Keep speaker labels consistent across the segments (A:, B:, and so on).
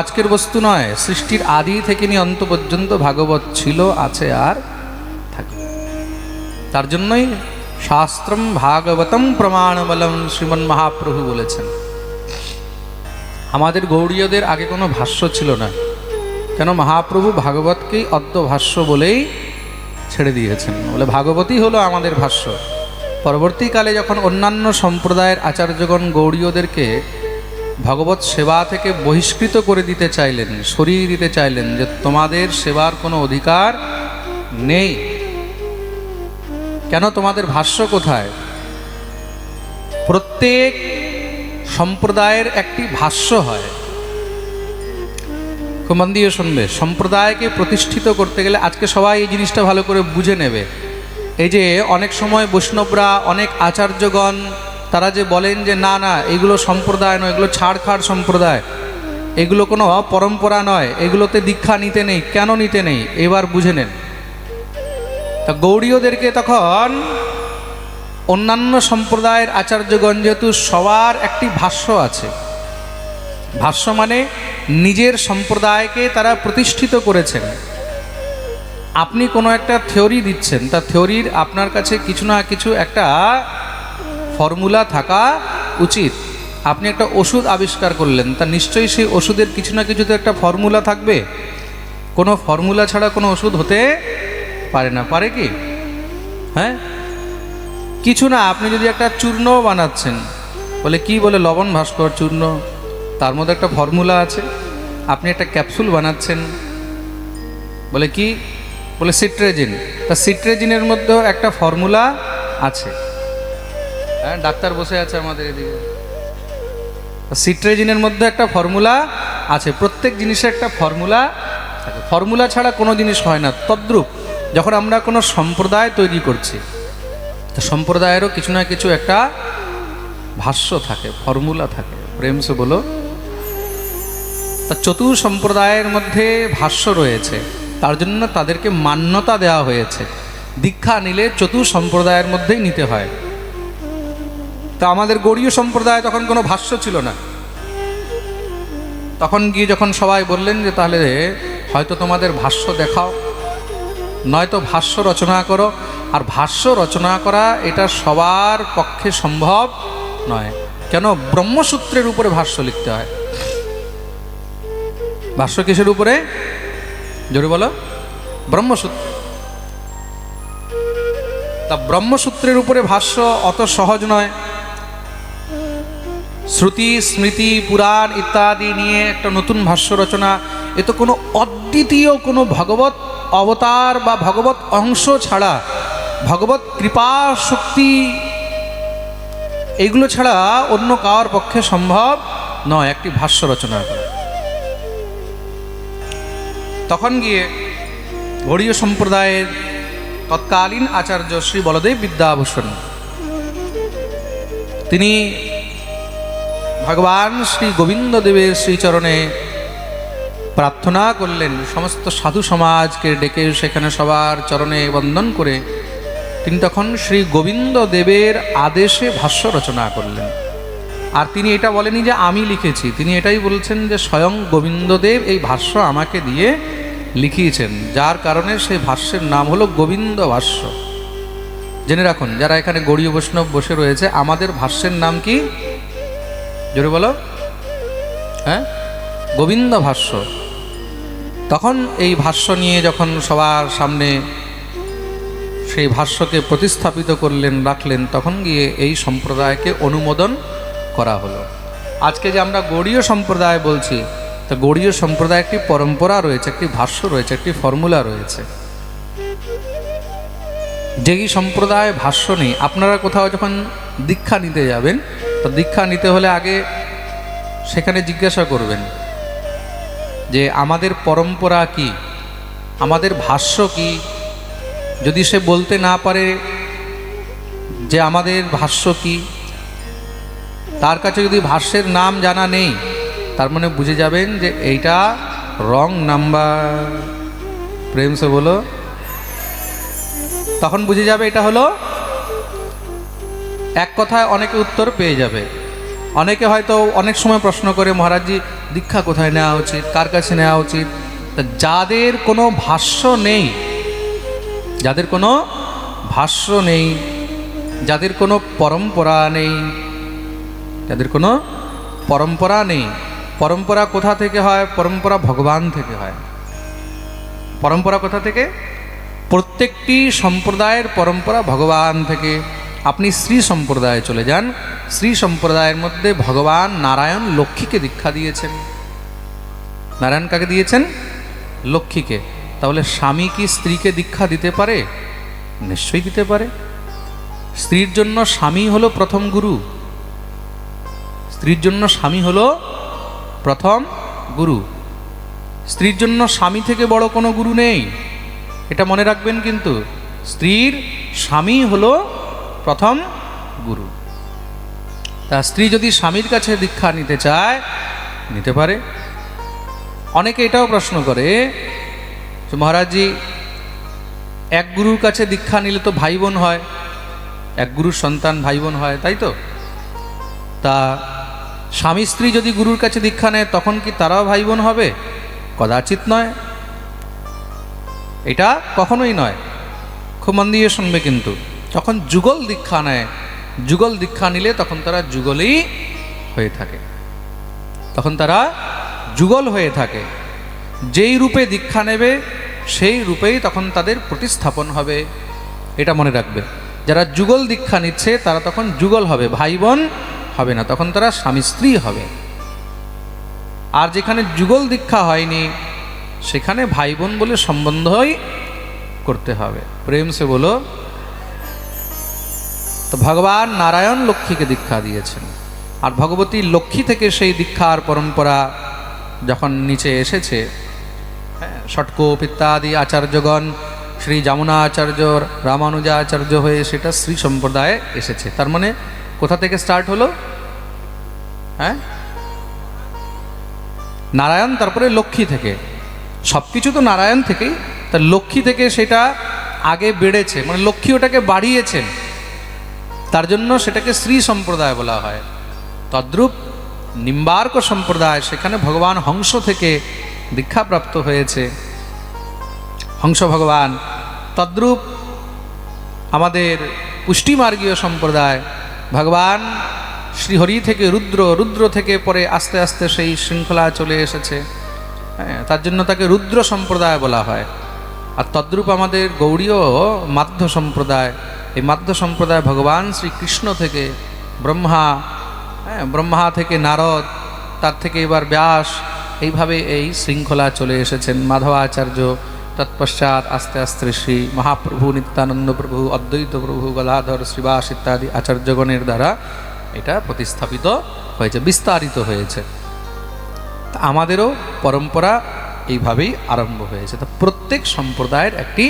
A: আজকের বস্তু নয়, সৃষ্টির আদি থেকে নিয়ে অন্ত পর্যন্ত ভাগবত ছিল, আছে আর থাকবে তার জন্যই শাস্ত্রম ভাগবতম প্রমাণবলম শ্রীমন মহাপ্রভু বলেছেন। আমাদের গৌড়ীয়দের আগে কোনো ভাষ্য ছিল না, কেন মহাপ্রভু ভাগবতকেই অদ্য ভাষ্য বলেই ছেড়ে দিয়েছেন। বলে ভাগবতই হলো আমাদের ভাষ্য। পরবর্তীকালে যখন অন্যান্য সম্প্রদায়ের আচার্যগণ গৌড়ীয়দেরকে ভগবত সেবা থেকে বহিষ্কৃত করে দিতে চাইলেন, সরিয়ে দিতে চাইলেন যে তোমাদের সেবার কোনো অধিকার নেই। কেন? তোমাদের ভাষ্য কোথায়? প্রত্যেক সম্প্রদায়ের একটি ভাষ্য হয়। খুব মন দিয়ে শুনবে। সম্প্রদায়কে প্রতিষ্ঠিত করতে গেলে আজকে সবাই এই জিনিসটা ভালো করে বুঝে নেবে। এই যে অনেক সময় বৈষ্ণবরা, অনেক আচার্যগণ তারা যে বলেন যে না না, এগুলো সম্প্রদায় নয়, এগুলো ছাড়খাড় সম্প্রদায়। এগুলো কোনো পরম্পরা নয়, এগুলোতে দীক্ষা নিতে নেই, কেন নিতে নেই? এবার বুঝে নেন। তা গৌড়ীয়দেরকে তখন অন্যান্য সম্প্রদায়ের আচার্যগণ যেহেতু সবার একটি ভাষ্য আছে। ভাষ্য মানে নিজের সম্প্রদায়কে তারা প্রতিষ্ঠিত করেছেন। আপনি কোনো একটা থিওরি দিচ্ছেন, তা থিওরির আপনার কাছে কিছু না কিছু একটা ফর্মুলা থাকা উচিত। আপনি একটা ওষুধ আবিষ্কার করলেন, তা নিশ্চয়ই সেই ওষুধের কিছু না কিছু তো একটা ফর্মুলা থাকবে? কোনো ফর্মুলা ছাড়া কোনো ওষুধ হতে পারে না, পারে কি? হ্যাঁ? কিছু না, আপনি যদি একটা চূর্ণ বানাচ্ছেন, বলে কি বলে লবণ ভাস্কর চূর্ণ, তার মধ্যে একটা ফর্মুলা আছে, আপনি একটা ক্যাপসুল বানাচ্ছেন, বলে কি? বলে সিট্রেজিন, তা সিট্রেজিনের মধ্যেও একটা ফর্মুলা আছে। হ্যাঁ ডাক্তার বসে আছে আমাদের এদিকে। সিট্রেজিনের মধ্যে একটা ফর্মুলা আছে, প্রত্যেক জিনিসের একটা ফর্মুলা থাকে। ফর্মুলা ছাড়া কোনো জিনিস হয় না, তদ্রূপ। যখন আমরা কোনো সম্প্রদায় তৈরি করছি, তো সম্প্রদায়েরও কিছু না কিছু একটা ভাষ্য থাকে, ফর্মুলা থাকে। প্রেমসে বলো। তা চতুর সম্প্রদায়ের মধ্যে ভাষ্য রয়েছে, তার জন্য তাদেরকে মান্যতা দেওয়া হয়েছে। দীক্ষা নিলে চতুর সম্প্রদায়ের মধ্যেই নিতে হয়। তা আমাদের গৌড়ীয় সম্প্রদায় তখন কোনো ভাষ্য ছিল না। তখন গিয়ে যখন সবাই বললেন যে, তাহলে হয়তো তোমাদের ভাষ্য দেখাও। নয়তো ভাষ্য রচনা করো। আর ভাষ্য রচনা করা এটা সবার পক্ষে সম্ভব নয়। কেন? ব্রহ্মসূত্রের উপরে ভাষ্য লিখতে হয়। ভাষ্য কিসের উপরে? জোরে বলো। ব্রহ্মসূত্র। তা ব্রহ্মসূত্রের উপরে ভাষ্য অত সহজ নয়। শ্রুতি, স্মৃতি, পুরাণ ইত্যাদি নিয়ে একটা নতুন ভাষ্য রচনা। এ তো কোনো অদ্বিতীয় কোনো ভগবত অবতার বা ভগবত অংশ ছাড়া, ভগবত কৃপা, শক্তি এইগুলো ছাড়া অন্য কার পক্ষে সম্ভব নয় একটি ভাষ্য রচনা। তখন গিয়ে গৌড়ীয় সম্প্রদায়ের তৎকালীন আচার্য শ্রী বলদেব বিদ্যাভূষণ, তিনি ভগবান শ্রী গোবিন্দ দেবের শ্রীচরণে প্রার্থনা করলেন, সমস্ত সাধু সমাজকে ডেকে সেখানে সবার চরণে বন্দন করে তিনি তখন শ্রী গোবিন্দ দেবের আদেশে ভাষ্য রচনা করলেন। আর তিনি এটা বলেনি যে আমি লিখেছি, তিনি এটাই বলছেন যে স্বয়ং গোবিন্দদেব এই ভাষ্য আমাকে দিয়ে লিখিয়েছেন, যার কারণে সেই ভাষ্যের নাম হলো গোবিন্দ ভাষ্য। জেনে রাখুন, যারা এখানে গৌড়ীয় বৈষ্ণব বসে রয়েছে, আমাদের ভাষ্যের নাম কি? জোরে বলো। হ্যাঁ? গোবিন্দ ভাষ্য। তখন এই ভাষ্য নিয়ে যখন সবার সামনে সেই ভাষ্যকে প্রতিস্থাপিত করলেন, রাখলেন, তখন গিয়ে এই সম্প্রদায়কে অনুমোদন করা হলো। আজকে যে আমরা গৌড়ীয় সম্প্রদায় বলছি, তা গৌড়ীয় সম্প্রদায় একটি পরম্পরা রয়েছে, একটি ভাষ্য রয়েছে, একটি ফর্মুলা রয়েছে। যেই সম্প্রদায় ভাষ্য নেই, আপনারা কোথাও যখন দীক্ষা নিতে যাবেন তো দীক্ষা নিতে হলে আগে সেখানে জিজ্ঞাসা করবেন যে আমাদের পরম্পরা কি? আমাদের ভাষ্য কি? যদি সে বলতে না পারে যে আমাদের ভাষ্য কি? তার কাছে যদি ভাষ্যের নাম জানা নেই, তার মানে বুঝে যাবেন যে এইটা রং নাম্বার। প্রেমসে বলো। তখন বুঝে যাবে এটা হলো এক কথায় অনেকে উত্তর পেয়ে যাবে। অনেকে হয়তো অনেক সময় প্রশ্ন করে, মহারাজজি, দীক্ষা কোথায় নেওয়া উচিত? কার কাছে নেওয়া উচিত? তা যাদের কোনো ভাষ্য নেই, যাদের কোনো ভাষ্য নেই, যাদের কোনো পরম্পরা নেই, যাদের কোনো পরম্পরা নেই, পরম্পরা কোথা থেকে হয়? পরম্পরা ভগবান থেকে হয়। পরম্পরা কোথা থেকে? প্রত্যেকটি সম্প্রদায়ের পরম্পরা ভগবান থেকে। আপনি শ্রী সম্প্রদায়ে চলে যান। শ্রী সম্প্রদায়ের মধ্যে ভগবান নারায়ণ লক্ষ্মীকে দীক্ষা দিয়েছেন। নারায়ণ কাকে দিয়েছেন? লক্ষ্মীকে। তাহলে স্বামী কি স্ত্রীকে দীক্ষা দিতে পারে? নিশ্চয়ই দিতে পারে। স্ত্রীর জন্য স্বামী হলো প্রথম গুরু। স্ত্রীর জন্য স্বামী হলো প্রথম গুরু। স্ত্রীর জন্য স্বামী থেকে বড় কোনো গুরু নেই। এটা মনে রাখবেন কিন্তু, স্ত্রীর স্বামী হলো প্রথম গুরু। তা স্ত্রী যদি স্বামীর কাছে দীক্ষা নিতে চায়, নিতে পারে। অনেকে এটাও প্রশ্ন করে যে, মহারাজজি, এক গুরুর কাছে দীক্ষা নিলে তো ভাই বোন হয়, এক গুরুর সন্তান ভাই বোন হয়, তাই তো? তা স্বামী স্ত্রী যদি গুরুর কাছে দীক্ষা নেয়, তখন কি তারাও ভাই বোন হবে? কদাচিৎ নয়। এটা কখনোই নয়। খুব মন দিয়ে শুনবে কিন্তু। যখন যুগল দীক্ষা নেয়। যুগল দীক্ষা নিলে তখন তারা যুগলই হয়ে থাকে। তখন তারা যুগল হয়ে থাকে। যেই রূপে দীক্ষা নেবে, সেই রূপেই তখন তাদের প্রতিস্থাপন হবে। এটা মনে রাখবে। যারা যুগল দীক্ষা নিচ্ছে, তারা তখন যুগল হবে ভাই বোন হবে না, তখন তারা স্বামী স্ত্রী হবে। আর যেখানে যুগল দীক্ষা হয়নি, সেখানে ভাই বোন বলে সম্বন্ধই করতে হবে। প্রেম সে বলো তো ভগবান নারায়ণ লক্ষ্মীকে দীক্ষা দিয়েছেন। আর ভগবতী লক্ষ্মী থেকে সেই দীক্ষার পরম্পরা যখন নিচে এসেছে হ্যাঁ, ষটকোপ ইত্যাদি আচার্যগণ শ্রী যমুনা আচার্য রামানুজা আচার্য হয়ে সেটা শ্রী সম্প্রদায়ে এসেছে। তার মানে কোথা থেকে স্টার্ট হলো? হ্যাঁ? নারায়ণ তারপরে লক্ষ্মী থেকে। সব কিছু তো নারায়ণ থেকেই। তার লক্ষ্মী থেকে সেটা আগে বেড়েছে মানে লক্ষ্মী ওটাকে বাড়িয়েছেন। তার জন্য সেটাকে শ্রী সম্প্রদায় বলা হয়। তদ্রূপ নিম্বার্ক সম্প্রদায় সেখানে ভগবান হংস থেকে দীক্ষাপ্রাপ্ত হয়েছে। হংস ভগবান, তদ্রূপ আমাদের পুষ্টিমার্গীয় সম্প্রদায়, ভগবান শ্রীহরি থেকে রুদ্র রুদ্র থেকে পরে আস্তে আস্তে সেই শৃঙ্খলা চলে এসেছে। হ্যাঁ তার জন্য তাকে রুদ্র সম্প্রদায় বলা হয়। আর তদ্রূপ আমাদের গৌড়ীয় মাধ্য সম্প্রদায় এই মাধ্য সম্প্রদায় ভগবান শ্রীকৃষ্ণ থেকে ব্রহ্মা হ্যাঁ ব্রহ্মা থেকে নারদ, তার থেকে এবার ব্যাস, এইভাবে এই শৃঙ্খলা চলে এসেছেন। মাধবাচার্য তৎপশ্চাৎ আস্তে আস্তে শ্রী মহাপ্রভু নিত্যানন্দ প্রভু, অদ্বৈত প্রভু গলাধর শ্রীবাস ইত্যাদি আচার্যগণের দ্বারা এটা প্রতিস্থাপিত হয়েছে, বিস্তারিত হয়েছে। আমাদেরও পরম্পরা এইভাবেই আরম্ভ হয়েছে। তো প্রত্যেক সম্প্রদায়ের একটি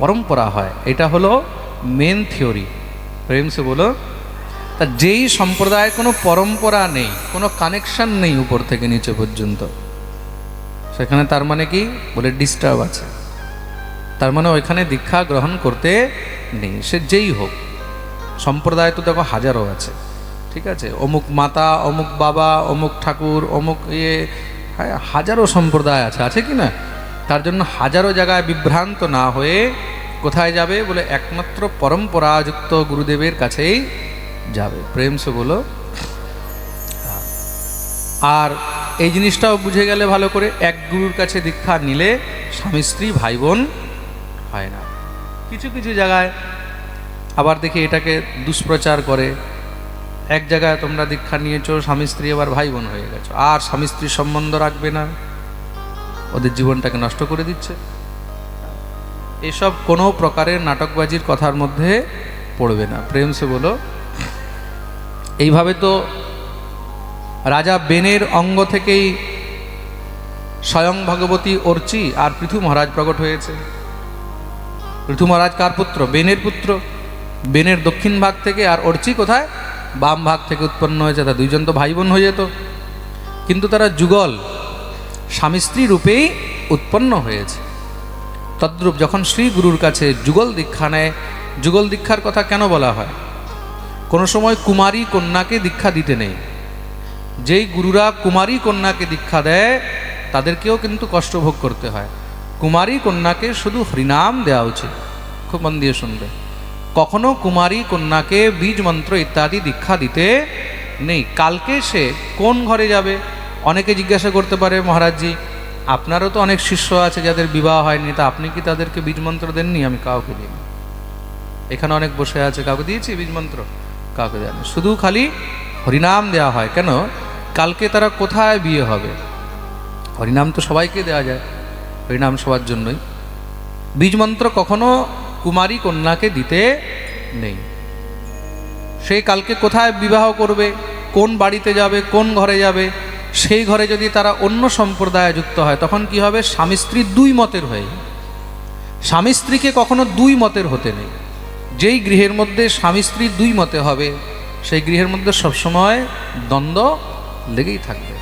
A: পরম্পরা হয়। এটা হলো মেন থিওরি প্রেমসে বলো তা যেই সম্প্রদায়ের কোনো পরম্পরা নেই কোনো কানেকশন নেই উপর থেকে নিচে পর্যন্ত সেখানে তার মানে কি? বলে ডিস্টার্ব আছে। তার মানে ওইখানে দীক্ষা গ্রহণ করতে নেই সে যেই হোক। সম্প্রদায় তো দেখো হাজারো আছে ঠিক আছে? অমুক মাতা অমুক বাবা অমুক ঠাকুর অমুক ইয়ে হ্যাঁ, হাজারো সম্প্রদায় আছে আছে কি না? তার জন্য হাজারো জায়গায় বিভ্রান্ত না হয়ে কোথায় যাবে বলে একমাত্র পরম্পরাযুক্ত গুরুদেবের কাছেই যাবে। প্রেম সে বলো আর এই জিনিসটাও বুঝে গেলে ভালো করে এক গুরুর কাছে দীক্ষা নিলে স্বামী স্ত্রী ভাই বোন হয় না। কিছু কিছু জায়গায় আবার দেখি এটাকে দুষ্প্রচার করে। এক জায়গায় তোমরা দীক্ষা নিয়েছো, স্বামী স্ত্রী আবার ভাই বোন হয়ে গেছো। আর স্বামী স্ত্রীর সম্বন্ধ রাখবে না। ওদের জীবনটাকে নষ্ট করে দিচ্ছে। এসব কোনো প্রকারের নাটকবাজির কথার মধ্যে পড়বে না। প্রেম সে বলো, এইভাবে তো রাজা বেনের অঙ্গ থেকেই স্বয়ং ভগবতী অর্চি আর পৃথু মহারাজ প্রকট হয়েছে। পৃথু মহারাজ কার পুত্র? বেনের পুত্র। বেনের দক্ষিণ ভাগ থেকে আর অর্চি কোথায়? বাম ভাগ থেকে উৎপন্ন হয়েছে। তা দুইজন তো ভাই বোন হয়ে যেত। কিন্তু তারা যুগল স্বামী স্ত্রী রূপেই উৎপন্ন হয়েছে। তদ্রূপ যখন শ্রী গুরুর কাছে যুগল দীক্ষা নেয়, যুগল দীক্ষার কথা কেন বলা হয়? কোনো সময় কুমারী কন্যাকে দীক্ষা দিতে নেই। যেই গুরুরা কুমারী কন্যাকে দীক্ষা দেয়, তাদেরকেও কিন্তু কষ্ট ভোগ করতে হয়। কুমারী কন্যাকে শুধু হরিনাম দেওয়া উচিত। খুব মন দিয়ে শুনবে। কখনো কুমারী কন্যাকে বীজ মন্ত্র ইত্যাদি দীক্ষা দিতে নেই। কালকে সে কোন ঘরে যাবে? অনেকে জিজ্ঞাসা করতে পারে মহারাজজি আপনারও তো অনেক শিষ্য আছে যাদের বিবাহ হয়নি, তা আপনি কি তাদেরকে বীজ মন্ত্র দেননি? আমি কাউকে দিইনি। এখানে অনেক বসে আছে, কাউকে দিয়েছি বীজ মন্ত্র? কাউকে দেয়নি। শুধু খালি হরিনাম দেওয়া হয়। কেন? কালকে তারা কোথায় বিয়ে হবে? হরিনাম তো সবাইকে দেওয়া যায়, হরিনাম সবার জন্যই। বীজ মন্ত্র কখনো কুমারী কন্যাকে দিতে নেই। সে কালকে কোথায় বিবাহ করবে? কোন বাড়িতে যাবে? কোন ঘরে যাবে? সেই ঘরে যদি তারা অন্য সম্প্রদায়ে যুক্ত হয়, তখন কি হবে? স্বামী স্ত্রী দুই মতের হয়ে। স্বামী স্ত্রীকে কখনো দুই মতের হতে নেই। যেই গৃহের মধ্যে স্বামী স্ত্রী দুই মতে হবে, সেই গৃহের মধ্যে সবসময় দ্বন্দ্ব লেগেই থাকবে।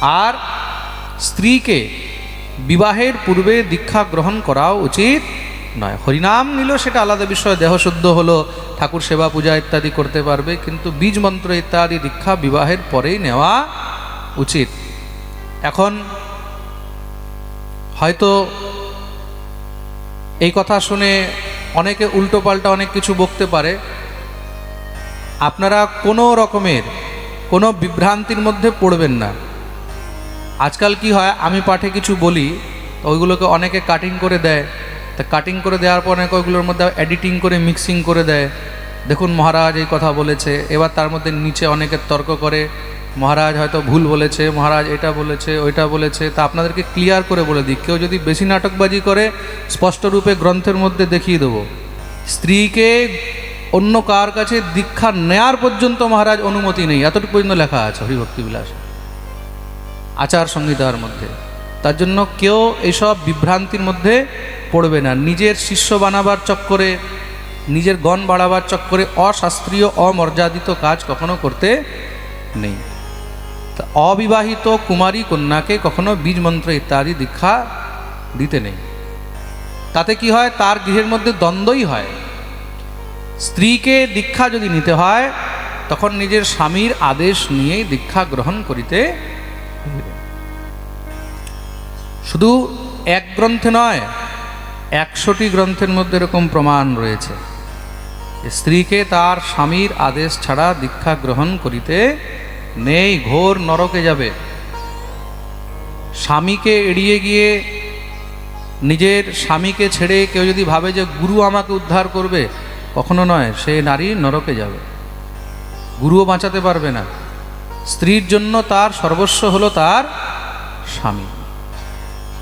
A: আর স্ত্রীকে বিবাহের পূর্বে দীক্ষা গ্রহণ করাও উচিত নয়। হরিনাম নিল সেটা আলাদা বিষয়। দেহশুদ্ধ হলো, ঠাকুর সেবা পূজা ইত্যাদি করতে পারবে, কিন্তু বীজ মন্ত্র ইত্যাদি দীক্ষা বিবাহের পরেই নেওয়া উচিত। এখন হয়তো এই কথা শুনে অনেকে উল্টোপাল্টা অনেক কিছু বকতে পারে। আপনারা কোনো রকমের কোনো বিভ্রান্তির মধ্যে পড়বেন না। আজকাল কি হয়, আমি পাঠে কিছু বলি ওইগুলোকে অনেকে কাটিং করে দেয়। তা কাটিং করে দেওয়ার পর অনেকে ওইগুলোর মধ্যে এডিটিং করে মিক্সিং করে দেয়। দেখুন মহারাজ এই কথা বলেছে, এবার তার মধ্যে নিচে অনেকে তর্ক করে। মহারাজ হয়তো ভুল বলেছে, মহারাজ এটা বলেছে, ওইটা বলেছে, তা আপনাদেরকে ক্লিয়ার করে বলে দিই। কেউ যদি বেশি নাটকবাজি করে, স্পষ্ট রূপে গ্রন্থের মধ্যে দেখিয়ে দেবো। স্ত্রীকে অন্য কার কাছে দীক্ষা নেয়ার পর্যন্ত মহারাজ অনুমতি নেই। এতটুকু পর্যন্ত লেখা আছে হরিভক্তি বিলাস। আচার সংহিতার মধ্যে। তার জন্য কেউ এইসব বিভ্রান্তির মধ্যে পড়বে না। নিজের শিষ্য বানাবার চক্করে, নিজের গণ বাড়াবার চক্করে অশাস্ত্রীয়, অমর্যাদিত কাজ কখনো করতে নেই। অবিবাহিত কুমারী কন্যাকে কখনো বীজ মন্ত্র ইত্যাদি দীক্ষা দিতে নেই। তাতে কি হয়? তার গৃহের মধ্যে দ্বন্দ্বই হয়। স্ত্রীকে দীক্ষা যদি নিতে হয়, তখন নিজের স্বামীর আদেশ নিয়েই দীক্ষা গ্রহণ করিতে শুধু এক গ্রন্থে নয়, একশোটি গ্রন্থের মধ্যে এরকম প্রমাণ রয়েছে। স্ত্রীকে তার স্বামীর আদেশ ছাড়া দীক্ষা গ্রহণ করিতে নেই, ঘোর নরকে যাবে। স্বামীকে এড়িয়ে গিয়ে নিজের স্বামীকে ছেড়ে কেউ যদি ভাবে যে গুরু আমাকে উদ্ধার করবে, কখনো নয়, সে নারী নরকে যাবে। গুরুও বাঁচাতে পারবে না। স্ত্রীর জন্য তার সর্বস্ব হলো তার স্বামী।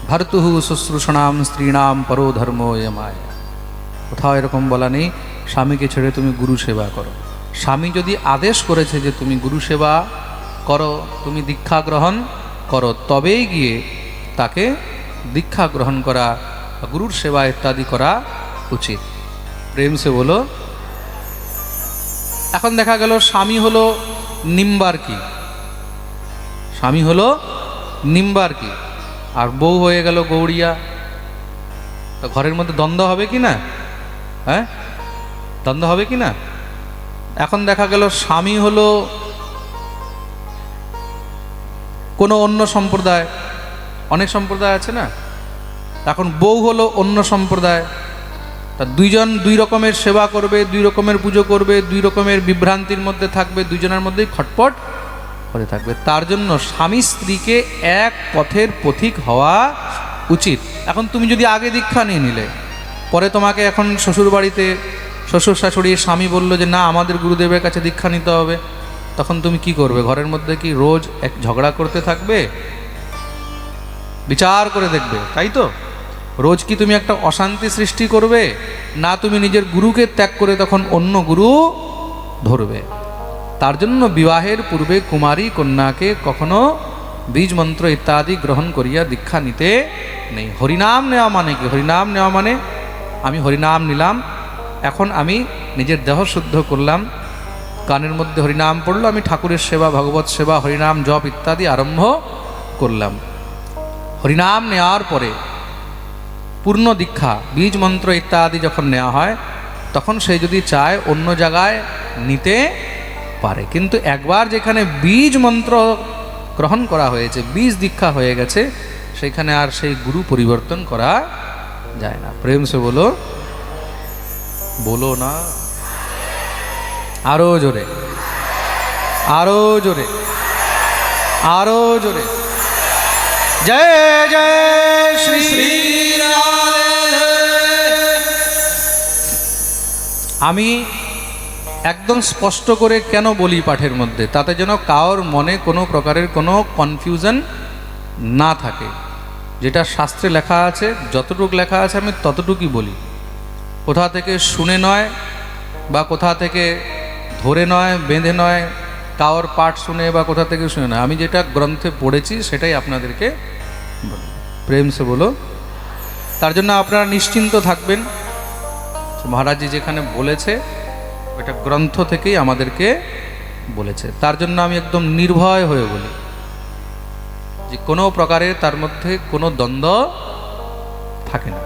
A: ভর্তুহু শুশ্রূষণাম স্ত্রীণাম পরো ধর্ম মায় কোথাও এরকম বলা নেই, স্বামীকে ছেড়ে তুমি গুরু সেবা করো। স্বামী যদি আদেশ করেছে যে তুমি গুরু সেবা করো, তুমি দীক্ষা গ্রহণ করো। তবেই গিয়ে তাকে দীক্ষা গ্রহণ করা, গুরুর সেবা ইত্যাদি করা উচিত। প্রেম সে বলো এখন দেখা গেল স্বামী হলো নিম্বার কি? স্বামী হলো নিম্বার কি? আর বউ হয়ে গেল গৌড়িয়া। তো ঘরের মধ্যে দ্বন্দ্ব হবে কি না? হ্যাঁ? দ্বন্দ্ব হবে কি না? এখন দেখা গেল স্বামী হলো কোনো অন্য সম্প্রদায়, অনেক সম্প্রদায় আছে না? এখন বউ হলো অন্য সম্প্রদায়। তা দুইজন দুই রকমের সেবা করবে, দুই রকমের পুজো করবে, দুই রকমের বিভ্রান্তির মধ্যে থাকবে, দুইজনের মধ্যেই খটপট করে থাকবে। তার জন্য স্বামী স্ত্রীকে এক পথের পথিক হওয়া উচিত। এখন তুমি যদি আগে দীক্ষা নিয়ে নিলে, পরে তোমাকে এখন শ্বশুর বাড়িতে শ্বশুর শাশুড়ির স্বামী বলল যে, না, আমাদের গুরুদেবের কাছে দীক্ষা নিতে হবে। তখন তুমি কি করবে? ঘরের মধ্যে কি রোজ এক ঝগড়া করতে থাকবে? বিচার করে দেখবে, তাই তো? রোজ কি তুমি একটা অশান্তি সৃষ্টি করবে? না তুমি নিজের গুরুকে ত্যাগ করে তখন অন্য গুরু ধরবে। তার জন্য বিবাহের পূর্বে কুমারী কন্যাকে কখনো বীজ মন্ত্র ইত্যাদি গ্রহণ করিয়া দীক্ষা নিতে নেই। হরিনাম নেওয়া মানে কি? হরিনাম নেওয়া মানে আমি হরিনাম নিলাম, এখন আমি নিজের দেহ শুদ্ধ করলাম কানের মধ্যে হরিনাম পড়ল, আমি ঠাকুরের সেবা, ভগবত সেবা, হরিনাম জপ ইত্যাদি আরম্ভ করলাম। হরিনাম নেওয়ার পরে পূর্ণ দীক্ষা, বীজ মন্ত্র ইত্যাদি যখন নেওয়া হয়, তখন সে যদি চায় অন্য জায়গায় নিতে পারে। কিন্তু একবার যেখানে বীজ মন্ত্র গ্রহণ করা হয়েছে, বীজ দীক্ষা হয়ে গেছে, সেখানে আর সেই গুরু পরিবর্তন করা যায় না। প্রেম সে বলো বলো না। আরও জোরে। আরও জোরে। আরও জোরে। জয় জয় শ্রী শ্রী আমি একদম স্পষ্ট করে কেন বলি পাঠের মধ্যে? তাতে যেন কারোর মনে কোনো প্রকারের কোনো কনফিউশন না থাকে। যেটা শাস্ত্রে লেখা আছে, যতটুকু লেখা আছে আমি ততটুকুই বলি। কোথা থেকে শুনে নয় বা কোথা থেকে ধরে নয়, বেঁধে নয়, কাওর পাঠ শুনে বা কোথা থেকে শুনে নয়। আমি যেটা গ্রন্থে পড়েছি সেটাই আপনাদেরকে বলি প্রেম সে বলো। তার জন্য আপনারা নিশ্চিন্ত থাকবেন। মহারাজজি যেখানে বলেছে ওটা গ্রন্থ থেকেই আমাদেরকে বলেছে। তার জন্য আমি একদম নির্ভয় হয়ে বলি যে কোনো প্রকারে তার মধ্যে কোনো দ্বন্দ্ব থাকে না।